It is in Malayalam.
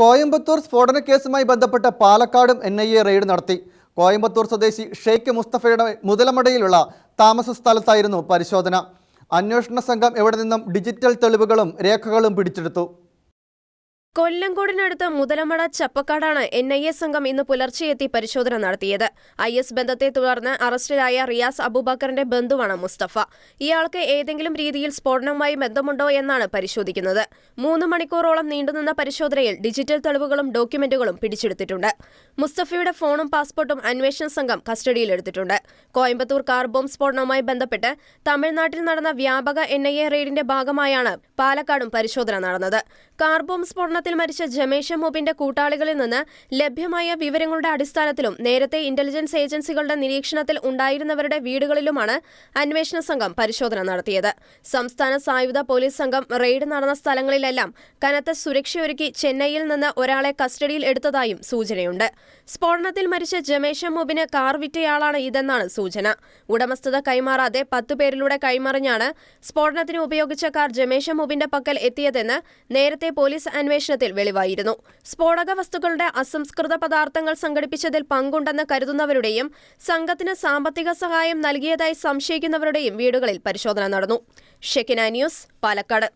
കോയമ്പത്തൂർ സ്ഫോടന കേസുമായി ബന്ധപ്പെട്ട് പാലക്കാടും എൻ ഐ എ റെയ്ഡ് നടത്തി. കോയമ്പത്തൂർ സ്വദേശി ഷെയ്ഖ് മുസ്തഫയുടെ മുതലമടയിലുള്ള താമസ സ്ഥലത്തായിരുന്നു പരിശോധന. അന്വേഷണ സംഘം എവിടെ നിന്നും ഡിജിറ്റൽ തെളിവുകളും രേഖകളും പിടിച്ചെടുത്തു. കൊല്ലങ്കോടിനടുത്ത് മുതലമട ചപ്പക്കാടാണ് എൻ ഐ എ സംഘം ഇന്ന് പുലർച്ചെയെത്തി പരിശോധന നടത്തിയത്. ഐ എസ് ബന്ധത്തെ തുടർന്ന് അറസ്റ്റിലായ റിയാസ് അബൂബക്കറിന്റെ ബന്ധുവാണ് മുസ്തഫ. ഇയാൾക്ക് ഏതെങ്കിലും രീതിയിൽ സ്ഫോടനവുമായി ബന്ധമുണ്ടോ എന്നാണ് പരിശോധിക്കുന്നത്. മൂന്ന് മണിക്കൂറോളം നീണ്ടുനിന്ന പരിശോധനയിൽ ഡിജിറ്റൽ തെളിവുകളും ഡോക്യുമെന്റുകളും പിടിച്ചെടുത്തിട്ടുണ്ട്. മുസ്തഫയുടെ ഫോണും പാസ്പോർട്ടും അന്വേഷണ സംഘം കസ്റ്റഡിയിലെടുത്തിട്ടുണ്ട്. കോയമ്പത്തൂർ കാർ ബോംബ് സ്ഫോടനവുമായി ബന്ധപ്പെട്ട് തമിഴ്നാട്ടിൽ നടന്ന വ്യാപക എൻ ഐ എ റെയ്ഡിന്റെ ഭാഗമായാണ് പാലക്കാടും പരിശോധന നടന്നത്. കാർ ബോംബ് സ്ഫോടനത്തിൽ മരിച്ച ജമേഷ മൂബിന്റെ കൂട്ടാളികളിൽ നിന്ന് ലഭ്യമായ വിവരങ്ങളുടെ അടിസ്ഥാനത്തിലും നേരത്തെ ഇന്റലിജൻസ് ഏജൻസികളുടെ നിരീക്ഷണത്തിൽ ഉണ്ടായിരുന്നവരുടെ വീടുകളിലുമാണ് അന്വേഷണ സംഘം പരിശോധന നടത്തിയത്. സംസ്ഥാന സായുധ പോലീസ് സംഘം റെയ്ഡ് നടന്ന സ്ഥലങ്ങളിലെല്ലാം കനത്ത സുരക്ഷയൊരുക്കി ചെന്നൈയിൽ നിന്ന് ഒരാളെ കസ്റ്റഡിയിൽ എടുത്തതായും സൂചനയുണ്ട്. സ്ഫോടനത്തിൽ മരിച്ച ജമേഷ മൂബിന് കാർ വിറ്റയാളാണ് ഇതെന്നാണ് സൂചന. ഉടമസ്ഥത കൈമാറാതെ പേരിലൂടെ കൈമറിഞ്ഞാണ് സ്ഫോടനത്തിന് ഉപയോഗിച്ച കാർ ജമേഷ മൂബിന്റെ പക്കൽ എത്തിയതെന്ന് നേരത്തെ പോലീസ് അന്വേഷണത്തിൽ വെളിവായിരുന്നു. സ്ഫോടക വസ്തുക്കളുടെ അസംസ്കൃത പദാർത്ഥങ്ങൾ സംഘടിപ്പിച്ചതിൽ പങ്കുണ്ടെന്ന് കരുതുന്നവരുടെയും സംഘത്തിന് സാമ്പത്തിക സഹായം നൽകിയതായി സംശയിക്കുന്നവരുടെയും വീടുകളിൽ പരിശോധന നടന്നു. ഷെക്കിന ന്യൂസ് പാലക്കാട്.